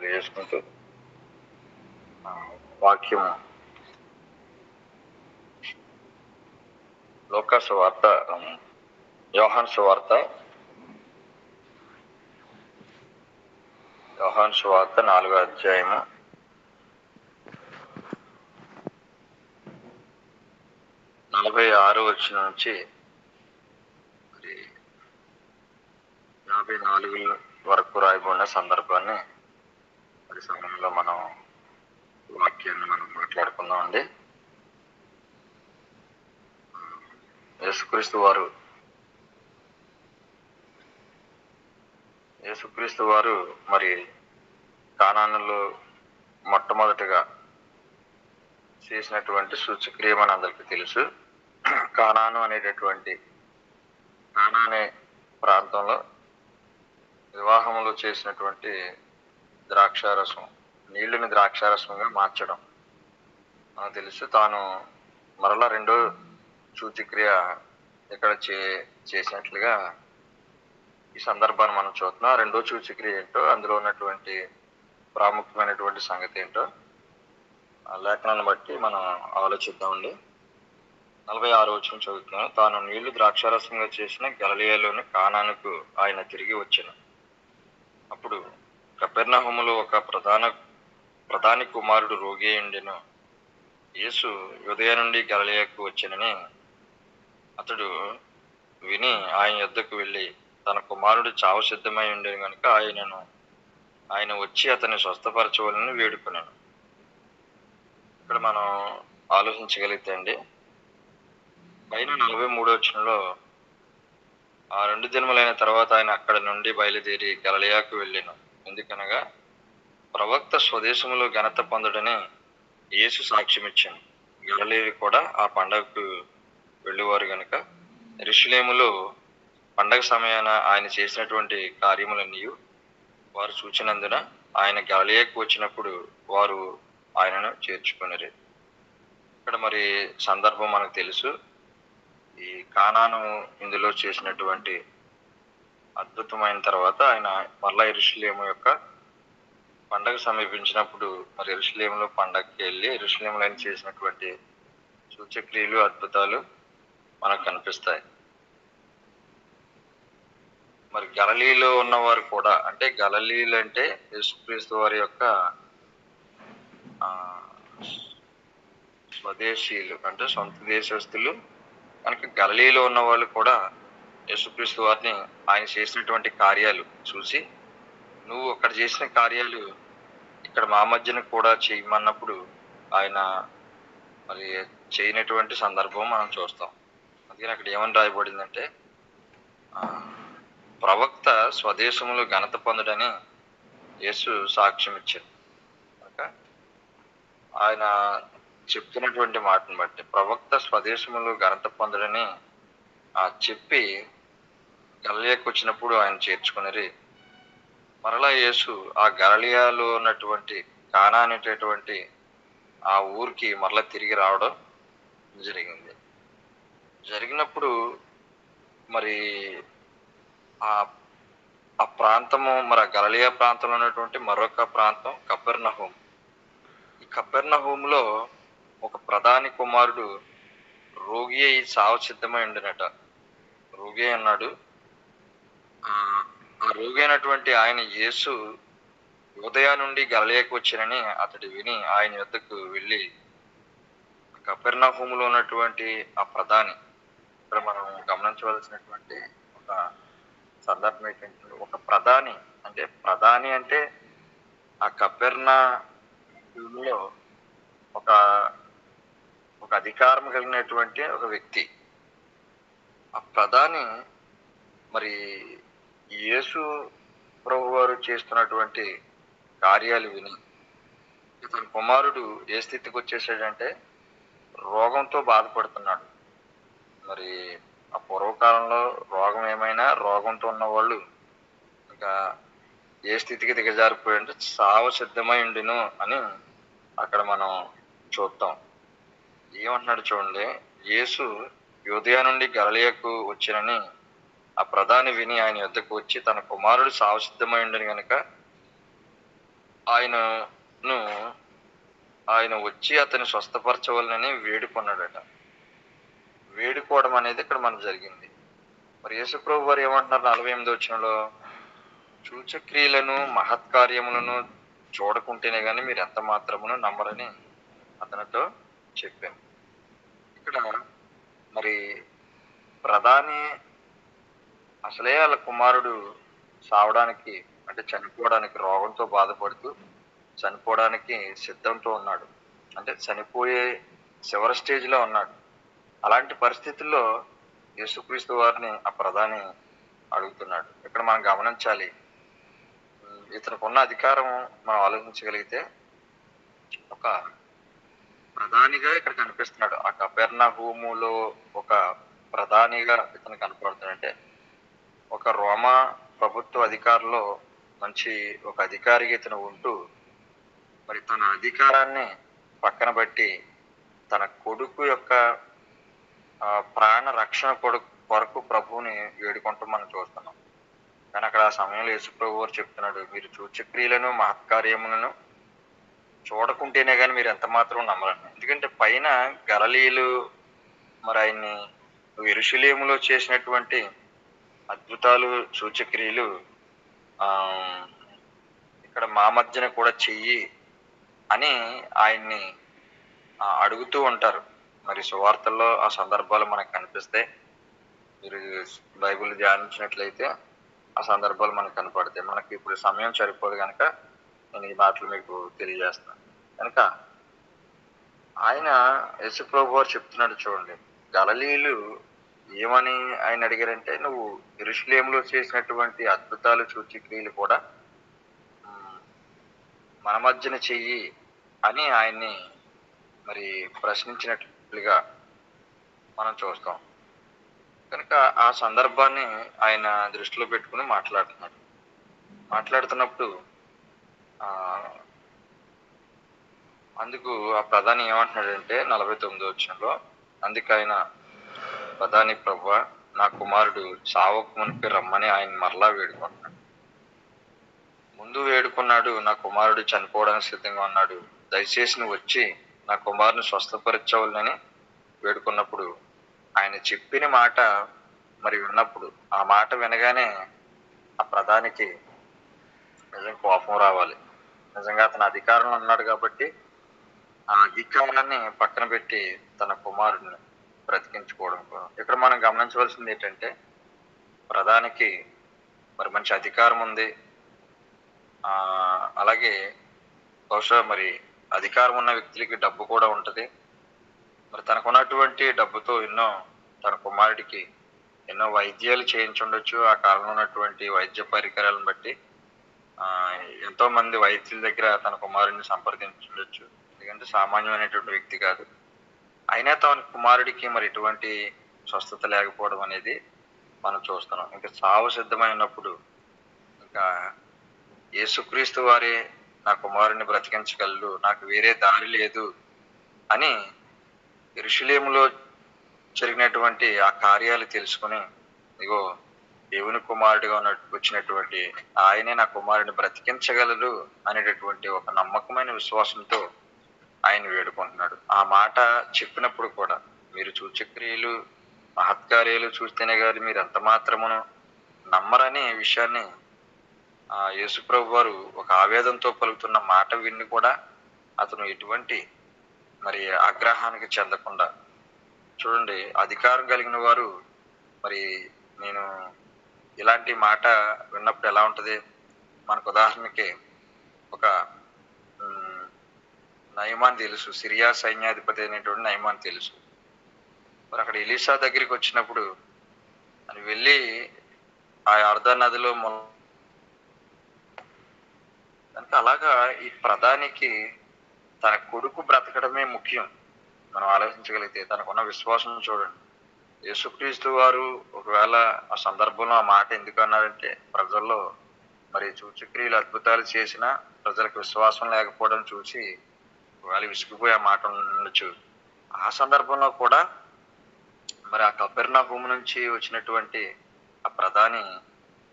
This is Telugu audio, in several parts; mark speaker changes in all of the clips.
Speaker 1: తెలియజేసుకుంటూ వాక్యం. లోకాసు వార్త యోహాన్ సువార్త యోహాన్ సువార్త నాలుగో అధ్యాయము. నలభై ఆరు వచ్చిన నుంచి మరి యాభై నాలుగు వరకు రాయబడిన సందర్భాన్ని మరి సమయంలో మనం వాక్యాన్ని మనం మాట్లాడుకుందాం అండి యేసుక్రీస్తు వారు యేసుక్రీస్తు వారు మరి కానానులో మొట్టమొదటిగా చేసినటువంటి సూచక్రియ మన అందరికీ తెలుసు. కానాను అనేటటువంటి కానా అనే ప్రాంతంలో వివాహంలో చేసినటువంటి ద్రాక్షారసం నీళ్ళని ద్రాక్షారసంగా మార్చడం. మనకు తెలుసు తాను మరలా రెండో సూచిక్రియ ఇక్కడ చే చేసినట్లుగా ఈ సందర్భాన్ని మనం చూస్తున్నాం. రెండో సూచిక్రియ ఏంటో అందులో ఉన్నటువంటి ప్రాముఖ్యమైనటువంటి సంగతి ఏంటో ఆ లేఖనాన్ని బట్టి మనం ఆలోచిద్దామండి. నలభై ఆరు వచ్చిన చదువుతున్నాను. తాను నీళ్ళు ద్రాక్షారసంగా చేసిన గలలియాలోని కానానుకు ఆయన తిరిగి వచ్చాను. అప్పుడు కపెర్నహుములో ఒక ప్రధాన ప్రధాని కుమారుడు రోగి ఉండెను. యేసు ఉదయం నుండి గలలియాకు వచ్చినని అతడు విని ఆయన యొద్దకు వెళ్ళి తన కుమారుడు చావు సిద్ధమై ఉండేది కనుక ఆయనను ఆయన వచ్చి అతన్ని స్వస్థపరచవాలని వేడుకున్నాను ఇక్కడ మనం ఆలోచించగలిగితే అండి పైన నలభై మూడో వచనంలో ఆ రెండు జన్మలైన తర్వాత ఆయన అక్కడ నుండి బయలుదేరి గలలియాకు వెళ్ళాను. ఎందుకనగా ప్రవక్త స్వదేశంలో ఘనత పొందడని యేసు సాక్ష్యం ఇచ్చాను కూడా ఆ పండగకు వెళ్ళేవారు గనుక ఋషులేములో పండగ సమయాన ఆయన చేసినటువంటి కార్యములన్నీ వారు చూచినందున ఆయన గలలియాకు వచ్చినప్పుడు వారు ఆయనను చేర్చుకున్నారు ఇక్కడ మరి సందర్భం మనకు తెలుసు. ఈ కానాను ఇందులో చేసినటువంటి అద్భుతమైన తర్వాత ఆయన మరలా ఎరుషులేము యొక్క పండగ సమీపించినప్పుడు మరి ఎరుషులేములో పండగకి వెళ్ళి ఎరుషులేములో ఆయన చేసినటువంటి సూచక్రియలు అద్భుతాలు మనకు కనిపిస్తాయి. మరి గలలీలో ఉన్నవారు కూడా అంటే గలలీలు అంటే యేసుక్రీస్తు వారి యొక్క స్వదేశీయులు అంటే సొంత దేశస్తులు మనకి గలలీలో ఉన్న వాళ్ళు కూడా యేసుక్రీస్తు వారిని ఆయన చేసినటువంటి కార్యాలు చూసి నువ్వు అక్కడ చేసిన కార్యాలు ఇక్కడ మా మధ్యన కూడా చేయమన్నప్పుడు ఆయన మరి చేయనటువంటి సందర్భం మనం చూస్తాం. అందుకని అక్కడ ఏమని రాయబడిందంటే ప్రవక్త స్వదేశంలో ఘనత పొందడని యేసు సాక్ష్యం ఇచ్చారు ఆయన చెప్తున్నటువంటి మాటను బట్టి ప్రవక్త స్వదేశంలో ఘనత పొందడని ఆ చెప్పి గలలియాకు వచ్చినప్పుడు ఆయన చేర్చుకుని మరలా యేసు ఆ గలలియాలో ఉన్నటువంటి కానా అనేటటువంటి ఆ ఊరికి మరలా తిరిగి రావడం జరిగింది. జరిగినప్పుడు మరి ఆ ఆ ప్రాంతము మరి ఆ గలలియా ప్రాంతంలో ఉన్నటువంటి మరొక ప్రాంతం కబ్బెర్నహోమ్ ఈ కపెర్నహూమ్లో ఒక ప్రధాని కుమారుడు రోగి అయి సావసిద్ధమై ఉండినట. రోగి అయి అన్నాడు ఆ రోగి అయినటువంటి ఆయన యేసు ఉదయా నుండి గలలియాకు వచ్చినని అతడు విని ఆయన యొద్దకు వెళ్ళి కపెర్నహూములో ఉన్నటువంటి ఆ ప్రధాని ఇక్కడ మనం గమనించవలసినటువంటి ఒక సందర్భం ఏంటంటే ఒక ప్రధాని అంటే ప్రధాని అంటే ఆ కపెర్ణ లో ఒక ఒక అధికారం కలిగినటువంటి ఒక వ్యక్తి. ఆ ప్రధాని మరి యేసు ప్రభు వారు చేస్తున్నటువంటి కార్యాలు విని ఇతని కుమారుడు ఏ స్థితికి వచ్చేసాడంటే రోగంతో బాధపడుతున్నాడు. మరి ఆ పూర్వకాలంలో రోగం ఏమైనా రోగంతో ఉన్న వాళ్ళు ఇంకా ఏ స్థితికి దిగజారిపోయాడంటే సావ సిద్ధమై ఉండిను అని అక్కడ మనం చూద్దాం. ఏమంటున్నాడు చూడండి యేసు యోధయా నుండి గలలియకు వచ్చినని ఆ ప్రధాని విని ఆయన యుద్ధకు వచ్చి తన కుమారుడు సావు సిద్ధమై ఉండని ఆయనను ఆయన వచ్చి అతని స్వస్థపరచవాలని వేడుకున్నాడట. వేడుకోవడం అనేది ఇక్కడ మనకు జరిగింది. మరి యేసుప్రభు వారు ఏమంటున్నారు? నలభై ఎనిమిది వచ్చినలో సూచక్రియలను మహత్కార్యములను చూడకుంటేనే కానీ మీరు ఎంత మాత్రమును నమ్మరని అతనితో చెప్పాను. ఇక్కడ మరి ప్రధాని అసలే వాళ్ళ కుమారుడు సావడానికి అంటే చనిపోవడానికి రోగంతో బాధపడుతూ చనిపోవడానికి సిద్ధంతో ఉన్నాడు. అంటే చనిపోయే చివరి స్టేజ్లో ఉన్నాడు. అలాంటి పరిస్థితుల్లో యేసుక్రీస్తు వారిని ఆ ప్రధాని అడుగుతున్నాడు. ఇక్కడ మనం గమనించాలి. ఇతనికి ఉన్న అధికారం మనం ఆలోచించగలిగితే ఒక ప్రధానిగా ఇక్కడ కనిపిస్తున్నాడు. ఆ కపెర్ణ హూములో ఒక ప్రధానిగా ఇతను కనపడుతున్నాడు. అంటే ఒక రోమా ప్రభుత్వ అధికారులో మంచి ఒక అధికారిగా ఇతను ఉంటూ మరి తన అధికారాన్ని పక్కన పెట్టి తన కొడుకు యొక్క ప్రాణ రక్షణ కొడుకు కొరకు ప్రభువుని వేడుకుంటూ మనం చూస్తున్నాం. కానీ అక్కడ ఆ సమయంలో యేసు ప్రభు వారు చెప్తున్నాడు మీరు సూచక్రియలను మహత్కార్యములను చూడకుంటేనే కానీ మీరు ఎంత మాత్రం నమ్మరండి. ఎందుకంటే పైన గలలీలు మరి ఆయన్ని ఎరుషులేములో చేసినటువంటి అద్భుతాలు సూచక్రియలు ఆ ఇక్కడ మా మధ్యన కూడా చెయ్యి అని ఆయన్ని అడుగుతూ ఉంటారు. మరి సువార్తల్లో ఆ సందర్భాలు మనకు కనిపిస్తాయి మీరు బైబిల్ ధ్యానించినట్లయితే ఆ సందర్భాలు మనకు కనపడతాయి. మనకి ఇప్పుడు సమయం సరిపోదు కనుక నేను ఈ మాటలు మీకు తెలియజేస్తాను కనుక ఆయన యశుప్రభు గారు చెప్తున్నాడు చూడండి గలలీలు ఏమని ఆయన అడిగారంటే నువ్వు ఇరుషులేములో చేసినటువంటి అద్భుతాలు సూచిక్రియలు కూడా మన మధ్యన చెయ్యి అని ఆయన్ని మరి ప్రశ్నించినట్లుగా మనం చూస్తాం. కనుక ఆ సందర్భాన్ని ఆయన దృష్టిలో పెట్టుకుని మాట్లాడుతున్నాడు. మాట్లాడుతున్నప్పుడు ఆ, అందుకు ఆ ప్రధాని ఏమంటున్నాడంటే నలభై తొమ్మిదో వచ్చంలో అందుకు ఆయన ప్రధాని ప్రభు నా కుమారుడు సావకు మునిపి రమ్మని ఆయన మరలా వేడుకుంటున్నాడు. ముందు వేడుకున్నాడు నా కుమారుడు చనిపోవడానికి సిద్ధంగా ఉన్నాడు. దయచేసి నువ్వు వచ్చి నా కుమారుని స్వస్థపరచవాలని వేడుకున్నప్పుడు ఆయన చెప్పిన మాట మరి విన్నప్పుడు ఆ మాట వినగానే ఆ ప్రధానికి నిజం కోపం రావాలి. నిజంగా అతను అధికారంలో ఉన్నాడు కాబట్టి ఆ అధికారాన్ని పక్కన పెట్టి తన కుమారుడిని బ్రతికించుకోవడం ఇక్కడ మనం గమనించవలసింది ఏంటంటే ప్రధానికి మరి మంచి అధికారం ఉంది. అలాగే బహుశా మరి అధికారం ఉన్న వ్యక్తులకి డబ్బు కూడా ఉంటుంది. మరి తనకున్నటువంటి డబ్బుతో ఎన్నో తన కుమారుడికి ఎన్నో వైద్యాలు చేయించుండొచ్చు. ఆ కాలంలో ఉన్నటువంటి వైద్య పరికరాలను బట్టి ఎంతో మంది వైద్యుల దగ్గర తన కుమారుడిని సంప్రదించుండొచ్చు. ఎందుకంటే సామాన్యమైనటువంటి వ్యక్తి కాదు. అయినా తమ కుమారుడికి మరి ఎటువంటి స్వస్థత లేకపోవడం అనేది మనం చూస్తున్నాం. ఇంకా చావు సిద్ధమైనప్పుడు ఇంకా యేసుక్రీస్తు వారే నా కుమారుని బ్రతికించగలరు నాకు వేరే దారి లేదు అని ఋషులేములో జరిగినటువంటి ఆ కార్యాలు తెలుసుకుని ఇగో దేవుని కుమారుడిగా ఉన్న వచ్చినటువంటి ఆయనే నా కుమారుడిని బ్రతికించగలరు అనేటటువంటి ఒక నమ్మకమైన విశ్వాసంతో ఆయన వేడుకుంటున్నాడు. ఆ మాట చెప్పినప్పుడు కూడా మీరు సూచక్రియలు మహత్కార్యాలు చూస్తేనే కానీ మీరు ఎంత మాత్రమును నమ్మరనే విషయాన్ని ఆ యేసుప్రభు వారు ఒక ఆవేదంతో పలుకుతున్న మాట విని కూడా అతను ఎటువంటి మరి ఆగ్రహానికి చెందకుండా చూడండి అధికారం కలిగిన వారు మరి నేను ఇలాంటి మాట విన్నప్పుడు ఎలా ఉంటుంది? మనకు ఉదాహరణకి ఒక నయమాన్ తెలుసు సిరియా సైన్యాధిపతి అయినటువంటి నయమాన్ తెలుసు. మరి అక్కడ ఎలీసా దగ్గరికి వచ్చినప్పుడు అని వెళ్ళి ఆ అర్ధ నదిలో మొ- కనుక అలాగా ఈ ప్రధానికి తన కొడుకు బ్రతకడమే ముఖ్యం. మనం ఆలోచించగలిగితే తనకున్న విశ్వాసం చూడండి. యేసుక్రీస్తు వారు ఒకవేళ ఆ సందర్భంలో ఆ మాట ఎందుకు అన్నారంటే ప్రజల్లో మరి సూచక్రియలు అద్భుతాలు చేసినా ప్రజలకు విశ్వాసం లేకపోవడం చూసి ఒకవేళ విసిగిపోయి ఆ మాట ఉండొచ్చు. ఆ సందర్భంలో కూడా మరి ఆ కబెర్నా భూమి నుంచి వచ్చినటువంటి ఆ ప్రధాని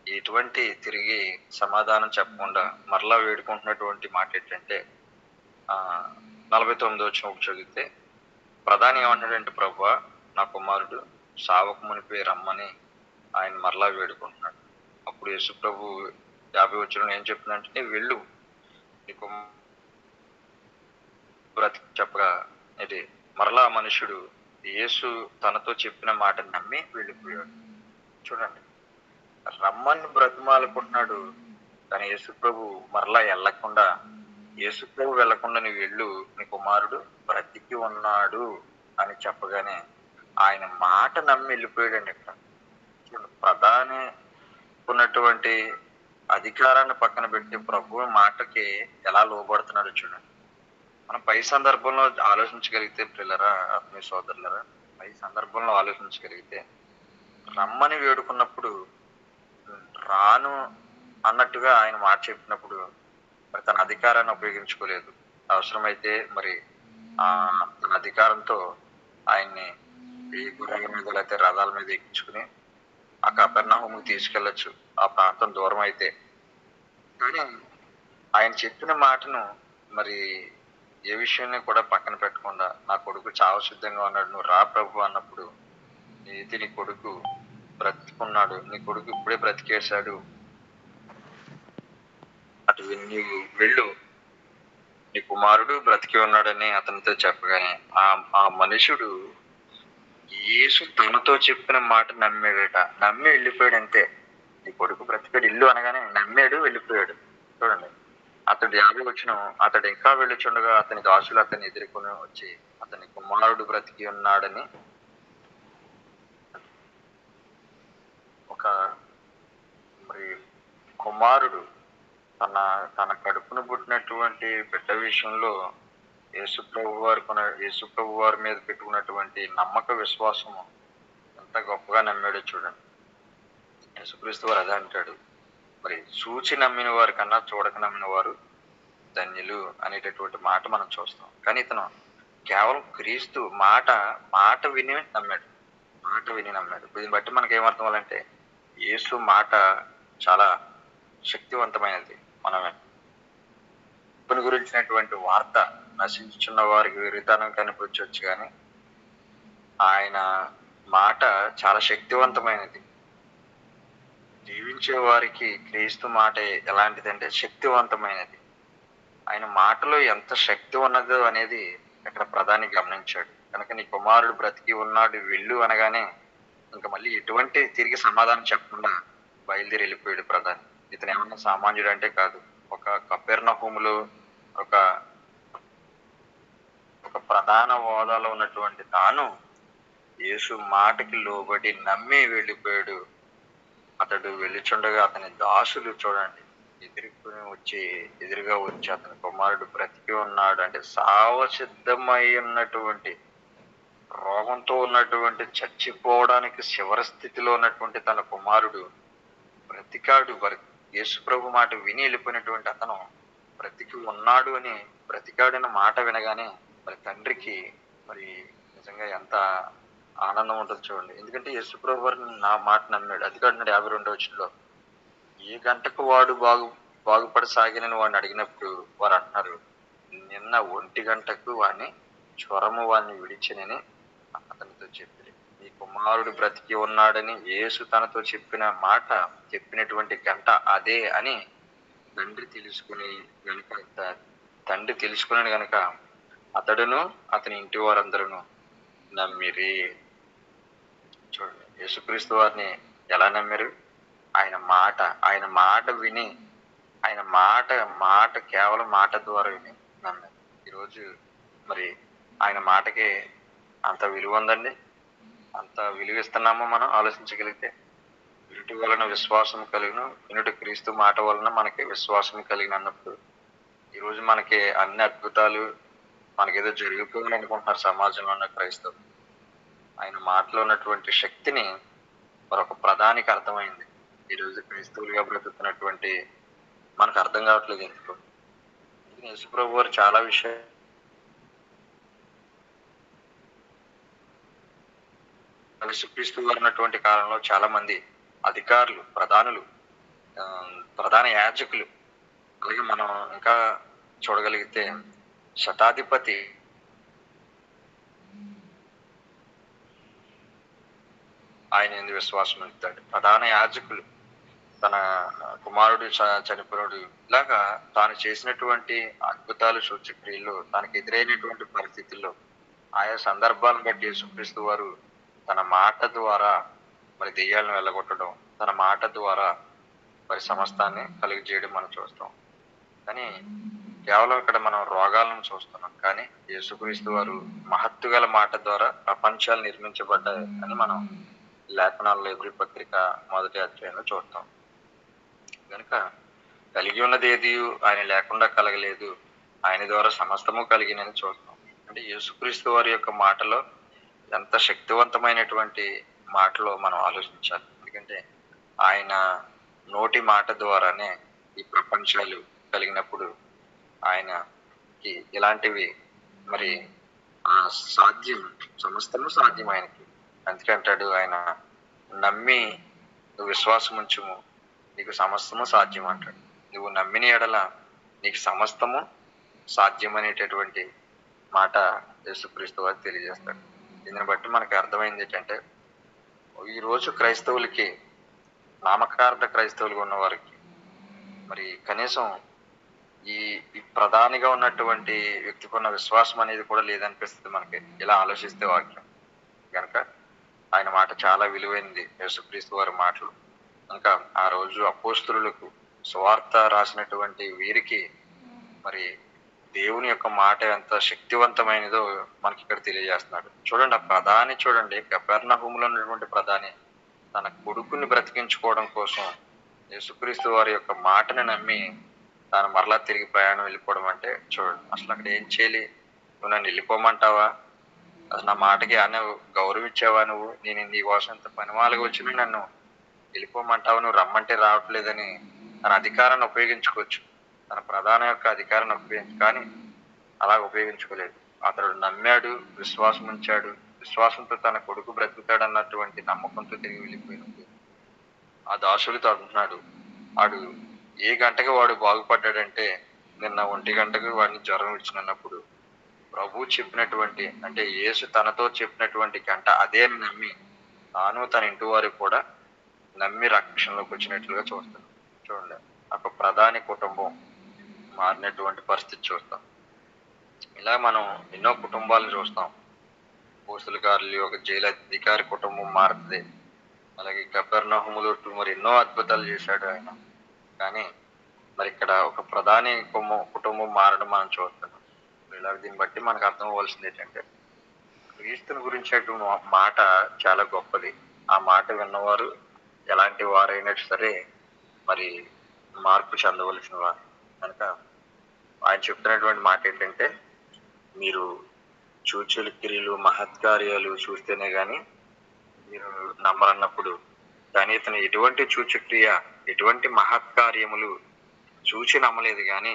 Speaker 1: ఎటువంటి తిరిగి సమాధానం చెప్పకుండా మరలా వేడుకుంటున్నటువంటి మాట ఏంటంటే ఆ నలభై తొమ్మిది వచ్చిన చదివితే ప్రధాని ఏమంటాడంటే ప్రభు నా కుమారుడు సావకు మునిపే రమ్మని ఆయన మరలా వేడుకుంటున్నాడు. అప్పుడు యేసు ప్రభు యాభై వచ్చిన ఏం చెప్పిందంటే వెళ్ళు నీ బ్రతికి చెప్పగా ఇది మరలా మనుషుడు యేసు తనతో చెప్పిన మాట నమ్మి వెళ్ళిపోయాడు. చూడండి రమ్మని బ్రతిమాలకుంటున్నాడు కానీ యేసు ప్రభు మరలా వెళ్ళకుండా యేసు ప్రభు వెళ్ళకుండా నువ్వు వెళ్ళు నీ కుమారుడు బ్రతికి ఉన్నాడు అని చెప్పగానే ఆయన మాట నమ్మి వెళ్ళిపోయాడండి ఇక్కడ ప్రధాని ఉన్నటువంటి అధికారాన్ని పక్కన పెట్టి ప్రభు మాటకి ఎలా లోబడుతున్నాడు చూడండి. మనం పై సందర్భంలో ఆలోచించగలిగితే పిల్లరా ఆత్మీయ సోదరులరా పై సందర్భంలో ఆలోచించగలిగితే రమ్మని వేడుకున్నప్పుడు రాను అన్నట్టుగా ఆయన మాట చెప్పినప్పుడు మరి తన అధికారాన్ని ఉపయోగించుకోలేదు. అవసరమైతే మరి ఆ తన అధికారంతో ఆయన్ని ఈ గుర్రాల మీద లేకపోతే రథాల మీద ఎక్కించుకుని ఆ కపెర్ణహోముకి తీసుకెళ్ళొచ్చు ఆ ప్రాంతం దూరం అయితే కానీ ఆయన చెప్పిన మాటను మరి ఏ విషయాన్ని కూడా పక్కన పెట్టకుండా నా కొడుకు చాలా సిద్ధంగా ఉన్నాడు నువ్వు రా ప్రభు అన్నప్పుడు నీతి నీ కొడుకు బ్రతికున్నాడు నీ కొడుకు ఇప్పుడే బ్రతికేశాడు. అటు నీవు వెళ్ళు. నీ కుమారుడు బ్రతికి ఉన్నాడని అతనితో చెప్పగానే ఆ ఆ మనుషుడు యేసు తనతో చెప్పిన మాట నమ్మాడట. నమ్మి వెళ్ళిపోయాడు అంతే నీ కొడుకు బ్రతికాడు ఇల్లు అనగానే నమ్మాడు వెళ్ళిపోయాడు. చూడండి. అతడు యాభై వచ్చిన అతడు ఇంకా వెళ్ళుచుండగా అతని దాసులు అతన్ని ఎదుర్కొని వచ్చి అతని కుమారుడు బ్రతికి ఉన్నాడని ఒక మరి కుమారుడు తన తన కడుపును పుట్టినటువంటి బిడ్డ విషయంలో యేసుప్రభు వారి కొన యేసుప్రభు వారి మీద పెట్టుకున్నటువంటి నమ్మక విశ్వాసము ఎంత గొప్పగా నమ్మాడో చూడండి. యేసుక్రీస్తు వారు అదే అంటాడు. మరి చూచి నమ్మిన వారి కన్నా చూడక నమ్మిన వారు ధన్యులు అనేటటువంటి మాట మనం చూస్తాం. కానీ ఇతను కేవలం క్రీస్తు మాట మాట విని నమ్మాడు. మాట విని నమ్మాడు. దీన్ని బట్టి మనకి ఏమర్థం అవ్వాలంటే యేసు మాట చాలా శక్తివంతమైనది. మనమే కొన్ని గురించినటువంటి వార్త నశించున్న వారికి విరితనం కనిపించవచ్చు కానీ ఆయన మాట చాలా శక్తివంతమైనది. జీవించే వారికి క్రీస్తు మాట ఎలాంటిదంటే శక్తివంతమైనది. ఆయన మాటలో ఎంత శక్తి ఉన్నదో అనేది ఇక్కడ ప్రధాని గమనించాడు. కనుక నీ కుమారుడు బ్రతికి ఉన్నాడు వెళ్ళు అనగానే ఇంకా మళ్ళీ ఎటువంటి తిరిగి సమాధానం చెప్పకుండా బయలుదేరి వెళ్ళిపోయాడు ప్రధాని. ఇతను ఏమన్నా సామాన్యుడు అంటే కాదు. ఒక కపెర్ణ భూములు ఒక ఒక ప్రధాన హోదాలో ఉన్నటువంటి తాను యేసు మాటకి లోబడి నమ్మి వెళ్ళిపోయాడు. అతడు వెళ్ళిచుండగా అతని దాసులు చూడండి. ఎదుర్కొని వచ్చి ఎదురుగా వచ్చి అతని కుమారుడు బ్రతికి ఉన్నాడు అంటే సావసిద్ధమై ఉన్నటువంటి రోగంతో ఉన్నటువంటి చచ్చిపోవడానికి శివర స్థితిలో ఉన్నటువంటి తన కుమారుడు బ్రతికాడు. యేసుప్రభు మాట విని వెళ్ళిపోయినటువంటి అతను బ్రతికి ఉన్నాడు అని బ్రతికాడిన మాట వినగానే మరి తండ్రికి మరి నిజంగా ఎంత ఆనందం ఉంటుంది చూడండి. ఎందుకంటే యేసు ప్రభు నా మాట నమ్మాడు. అది కాదు యాభై రెండో వచ్చిలో ఏ గంటకు వాడు బాగు బాగుపడసాగినని వాడిని అడిగినప్పుడు వారు అంటున్నారు నిన్న ఒంటి గంటకు వాడిని జ్వరము వాడిని విడిచినని అతనితో చెప్పింది ఈ కుమారుడు బ్రతికి ఉన్నాడని యేసు తనతో చెప్పిన మాట చెప్పినటువంటి గంట అదే అని తండ్రి తెలుసుకుని గనుక తండ్రి తెలుసుకున్నాడు గనుక అతడును అతని ఇంటి వారందరూ నమ్మిరి. చూడండి. యేసుక్రీస్తు వారిని ఎలా నమ్మారు? ఆయన మాట ఆయన మాట విని ఆయన మాట మాట కేవలం మాట ద్వారా విని నమ్మారు. ఈరోజు మరి ఆయన మాటకి అంత విలువ ఉందండి? అంత విలువ ఇస్తున్నామో మనం ఆలోచించగలిగితే? వినుటి వలన విశ్వాసం కలిగిన వినుటి క్రీస్తు మాట వలన మనకి విశ్వాసం కలిగిన అన్నప్పుడు ఈరోజు మనకి అన్ని అద్భుతాలు మనకేదో జరిగిపోయింది అనుకుంటున్నారు సమాజంలో ఉన్న క్రైస్తవులు. ఆయన మాటలో ఉన్నటువంటి శక్తిని మరొక ప్రధానికి అర్థమైంది. ఈరోజు క్రైస్తవులుగా బ్రతుకుతున్నటువంటి మనకు అర్థం కావట్లేదు ఎందుకు? యేసుప్రభు వారు చాలా విషయాలు యేసుక్రీస్తు వారు ఉన్నటువంటి కాలంలో చాలా మంది అధికారులు ప్రధానులు ప్రధాన యాజకులు అలాగే మనం ఇంకా చూడగలిగితే శతాధిపతి ఆయన ఎందు విశ్వాసం ఉంచుతాడు ప్రధాన యాజకులు తన కుమారుడు చ- చనిపోయాడు ఇలాగా తాను చేసినటువంటి అద్భుతాలు సూచక్రియలు తనకు ఎదురైనటువంటి పరిస్థితుల్లో ఆయా సందర్భాలను బట్టి యేసుక్రీస్తు వారు తన మాట ద్వారా మరి దెయ్యాలను వెళ్ళగొట్టడం తన మాట ద్వారా మరి సమస్తాన్ని కలిగజేయడం మనం చూస్తాం. కానీ కేవలం ఇక్కడ మనం రోగాలను చూస్తున్నాం. కానీ యేసుక్రీస్తు వారు మహత్తు గల మాట ద్వారా ప్రపంచాలు నిర్మించబడ్డాయి అని మనం లేఖనాల్లో ఎబ్రి పత్రిక మొదటి అధ్యాయంలో చూస్తాం కనుక కలిగి ఉన్నది ఏది? ఆయన లేకుండా కలగలేదు. ఆయన ద్వారా సమస్తము కలిగినని చూస్తాం. అంటే యేసుక్రీస్తు వారి యొక్క మాటలో ఎంత శక్తివంతమైనటువంటి మాటలో మనం ఆలోచించాలి. ఎందుకంటే ఆయన నోటి మాట ద్వారానే ఈ ప్రపంచాలు కలిగినప్పుడు ఆయనకి ఇలాంటివి మరి ఆ సాధ్యం సమస్తము సాధ్యం ఆయనకి. అందుకంటాడు ఆయన నమ్మి నువ్వు విశ్వాసం ఉంచుము నీకు సమస్తము సాధ్యం అంటాడు. నువ్వు నమ్మిన ఎడల నీకు సమస్తము సాధ్యం అనేటటువంటి మాట యేసుక్రీస్తు వారు తెలియజేస్తాడు. దీన్ని బట్టి మనకు అర్థమైంది ఏంటంటే ఈరోజు క్రైస్తవులకి నామకార్థ క్రైస్తవులుగా ఉన్న వారికి మరి కనీసం ఈ ప్రధానిగా ఉన్నటువంటి వ్యక్తికి ఉన్న విశ్వాసం అనేది కూడా లేదనిపిస్తుంది మనకి. ఇలా ఆలోచిస్తే వాక్యం. చాలా విలువైంది. యేసుక్రీస్తు వారి మాటలు. ఇంకా ఆ రోజు అపోస్తులకు సువార్త రాసినటువంటి వీరికి మరి దేవుని యొక్క మాట ఎంత శక్తివంతమైనదో మనకి ఇక్కడ తెలియజేస్తున్నాడు. చూడండి ఆ ప్రధాని చూడండి కపెర్ణహూములో ఉన్నటువంటి ప్రధాని తన కొడుకుని బ్రతికించుకోవడం కోసం యేసుక్రీస్తు వారి యొక్క మాటని నమ్మి తాను మరలా తిరిగి ప్రయాణం వెళ్ళిపోవడం అంటే చూడండి అసలు అక్కడ ఏం చేయాలి? నువ్వు నన్ను వెళ్ళిపోమంటావా? అసలు నా మాటకి అన్న గౌరవించావా నువ్వు? నేను నీ కోసం ఇంత పనిమాలగా వచ్చిన నన్ను వెళ్ళిపోమంటావు? నువ్వు రమ్మంటే రావట్లేదని తన అధికారాన్ని ఉపయోగించుకోవచ్చు. తన ప్రధాన యొక్క అధికారాన్ని ఉపయోగించు కానీ అలా ఉపయోగించుకోలేదు. అతడు నమ్మాడు విశ్వాసం ఉంచాడు. విశ్వాసంతో తన కొడుకు బ్రతుకుతాడు అన్నటువంటి నమ్మకంతో తిరిగి వెళ్ళిపోయినప్పుడు ఆ దాసుడితో అంటున్నాడు వాడు ఏ గంటకి వాడు బాగుపడ్డాడంటే నిన్న ఒంటి గంటకు వాడిని జ్వరం విడిచినప్పుడు ప్రభు చెప్పినటువంటి అంటే యేసు తనతో చెప్పినటువంటి గంట అదే నమ్మి తాను తన ఇంటి వారు కూడా నమ్మి రక్షణలోకి వచ్చినట్లుగా చూస్తాం. చూడండి ఒక ప్రధాని కుటుంబం మారినటువంటి పరిస్థితి చూస్తాం. ఇలా మనం ఎన్నో కుటుంబాలను చూస్తాం. పోస్తుల గారులు ఒక జైలు అధికారి కుటుంబం మారుతుంది. అలాగే కపెర్నహుములో మరి ఎన్నో అద్భుతాలు చేశాడు ఆయన. కానీ మరి ఇక్కడ ఒక ప్రధాని కుటుంబం కుటుంబం మారడం మనం చూస్తున్నాం ఇలాగ దీన్ని బట్టి మనకు అర్థం అవ్వాల్సింది ఏంటంటే క్రీస్తుని గురించి మాట చాలా గొప్పది. ఆ మాట విన్నవారు ఎలాంటి వారైనా సరే మరి మార్పు చెందవలసిన వారు. కనుక ఆయన చెప్తున్నటువంటి మాట ఏంటంటే మీరు చూచులు క్రియలు మహత్కార్యాలు చూస్తేనే కానీ మీరు నమ్మరన్నప్పుడు కానీ ఇతను ఎటువంటి చూచుక్రియ ఎటువంటి మహత్కార్యములు చూచి నమ్మలేదు కానీ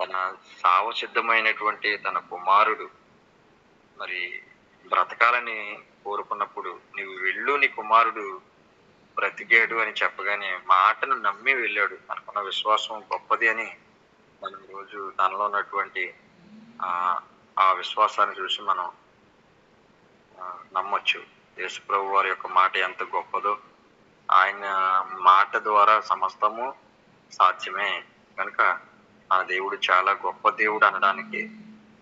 Speaker 1: తన సావసిద్ధమైనటువంటి తన కుమారుడు మరి బ్రతకాలని కోరుకున్నప్పుడు నీవు వెళ్ళు నీ కుమారుడు బ్రతికాడు అని చెప్పగానే మాటను నమ్మి వెళ్ళాడు. మనకున్న విశ్వాసం గొప్పది అని మనం రోజు తనలో ఉన్నటువంటి ఆ ఆ విశ్వాసాన్ని చూసి మనం నమ్మొచ్చు. యేసుప్రభు వారి యొక్క మాట ఎంత గొప్పదో ఆయన మాట ద్వారా సమస్తము సాధ్యమే. కనుక ఆ దేవుడు చాలా గొప్ప దేవుడు అనడానికి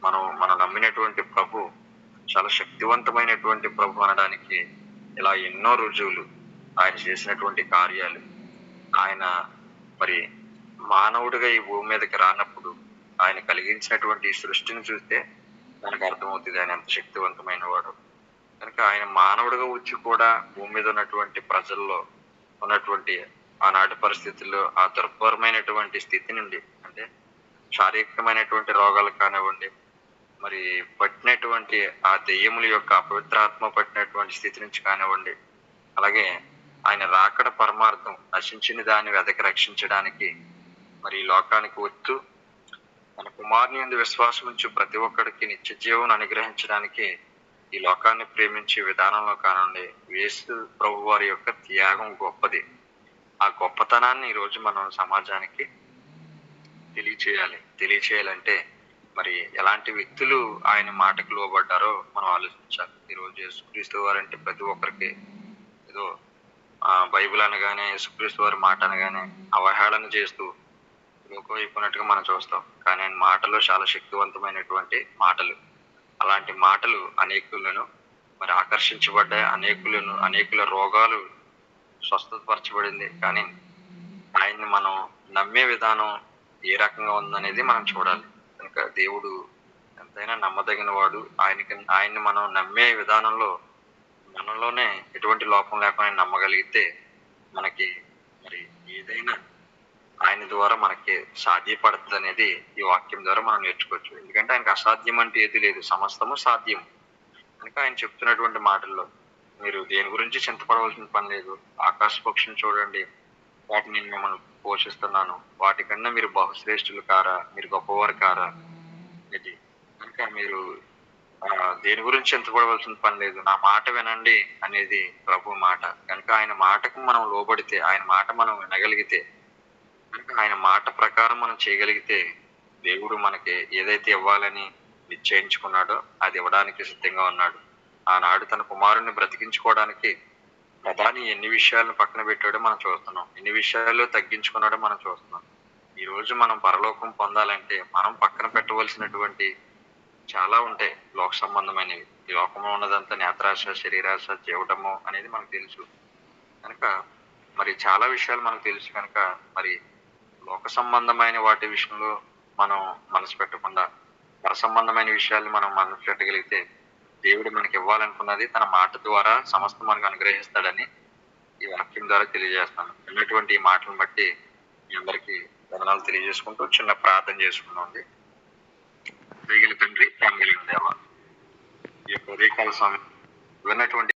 Speaker 1: మనం మనం నమ్మినటువంటి ప్రభు చాలా శక్తివంతమైనటువంటి ప్రభు అనడానికి ఇలా ఎన్నో రుజువులు ఆయన చేసినటువంటి కార్యాలు. ఆయన మరి మానవుడిగా ఈ భూమి మీదకి రానప్పుడు ఆయన కలిగించినటువంటి సృష్టిని చూస్తే మనకు అర్థమవుతుంది ఆయన ఎంత శక్తివంతమైన వాడు. కనుక ఆయన మానవుడిగా వచ్చి కూడా భూమి మీద ఉన్నటువంటి ప్రజల్లో ఉన్నటువంటి ఆనాటి పరిస్థితుల్లో ఆ దుర్భరమైనటువంటి స్థితి నుండి అంటే శారీరకమైనటువంటి రోగాలు కానివ్వండి మరి పట్టినటువంటి ఆ దెయ్యముల యొక్క అపవిత్రాత్మ పట్టినటువంటి స్థితి నుంచి కానివ్వండి అలాగే ఆయన రాకడ పరమార్థం నశించిన దాన్ని వెదకి రక్షించడానికి మరి ఈ లోకానికి వస్తూ మన కుమారుని ఎందు విశ్వాసం ఉంచి ప్రతి ఒక్కడికి నిత్య జీవం అనుగ్రహించడానికి ఈ లోకాన్ని ప్రేమించే విధానంలో కానండి వేసు ప్రభు వారి యొక్క త్యాగం గొప్పది. ఆ గొప్పతనాన్ని ఈరోజు మనం సమాజానికి తెలియచేయాలి. తెలియచేయాలంటే మరి ఎలాంటి వ్యక్తులు ఆయన మాటకు లోబడ్డారో మనం ఆలోచించాలి. ఈరోజు యేసుక్రీస్తు వారు అంటే ప్రతి ఒక్కరికి ఏదో బైబిల్ అనగానే యేసుక్రీస్తు వారి మాట అనగానే అవహేళన చేస్తూ లోకవైపునట్టుగా మనం చూస్తాం. కానీ ఆయన మాటలు చాలా శక్తివంతమైనటువంటి మాటలు. అలాంటి మాటలు అనేకులను మరి ఆకర్షించబడ్డాయి. అనేకులను అనేకుల రోగాలు స్వస్థతపరచబడింది కానీ ఆయన్ని మనం నమ్మే విధానం ఏ రకంగా ఉందనేది మనం చూడాలి. కనుక దేవుడు ఎంతైనా నమ్మదగిన వాడు ఆయనకి ఆయన్ని మనం నమ్మే విధానంలో మనలోనే ఎటువంటి లోపం లేకుండా నమ్మగలిగితే మనకి మరి ఏదైనా ఆయన ద్వారా మనకి సాధ్యపడుతుంది అనేది ఈ వాక్యం ద్వారా మనం నేర్చుకోవచ్చు. ఎందుకంటే ఆయనకు అసాధ్యం అంటే ఏది లేదు. సమస్తము సాధ్యం. కనుక ఆయన చెప్తున్నటువంటి మాటల్లో మీరు దేని గురించి చింతపడవలసిన పని లేదు. ఆకాశ పక్షిని చూడండి. వాటిని మిమ్మల్ని పోషిస్తున్నాను. వాటికన్నా మీరు బహుశ్రేష్ఠులు కారా? మీరు గొప్పవారు కారా? ఇది కనుక మీరు ఆ, దేని గురించి చింతపడవలసిన పని లేదు. నా మాట వినండి అనేది ప్రభు మాట. కనుక ఆయన మాటకు మనం లోబడితే ఆయన మాట మనం వినగలిగితే కనుక ఆయన మాట ప్రకారం మనం చేయగలిగితే దేవుడు మనకి ఏదైతే ఇవ్వాలని నిశ్చయించుకున్నాడో అది ఇవ్వడానికి సిద్ధంగా ఉన్నాడు. ఆనాడు తన కుమారుణ్ణి బ్రతికించుకోవడానికి ప్రధాని ఎన్ని విషయాలను పక్కన పెట్టాడో మనం చూస్తున్నాం. ఎన్ని విషయాల్లో తగ్గించుకున్నాడో మనం చూస్తున్నాం. ఈ రోజు మనం పరలోకం పొందాలంటే మనం పక్కన పెట్టవలసినటువంటి చాలా ఉంటాయి లోక సంబంధమైనవి. ఈ లోకంలో ఉన్నదంతా నేత్రాశ శరీరాశ జీవటము అనేది మనకు తెలుసు. కనుక మరి చాలా విషయాలు మనకు తెలుసు కనుక మరి లోక సంబంధమైన వాటి విషయంలో మనం మనసు పెట్టకుండా పర సంబంధమైన విషయాలు మనం మనసు పెట్టగలిగితే దేవుడు మనకి ఇవ్వాలనుకున్నది తన మాట ద్వారా సమస్త మనకు అనుగ్రహిస్తాడని ఈ వాక్యం ద్వారా తెలియజేస్తాను. విన్నటువంటి ఈ మాటలను బట్టి మీ అందరికీ వందనాలు తెలియజేసుకుంటూ చిన్న ప్రార్థన చేసుకున్నాండి దయగల తండ్రి ప్రేమ కలిగిన దేవ ఈ యొక్క ఉదయకాల సమయం విన్నటువంటి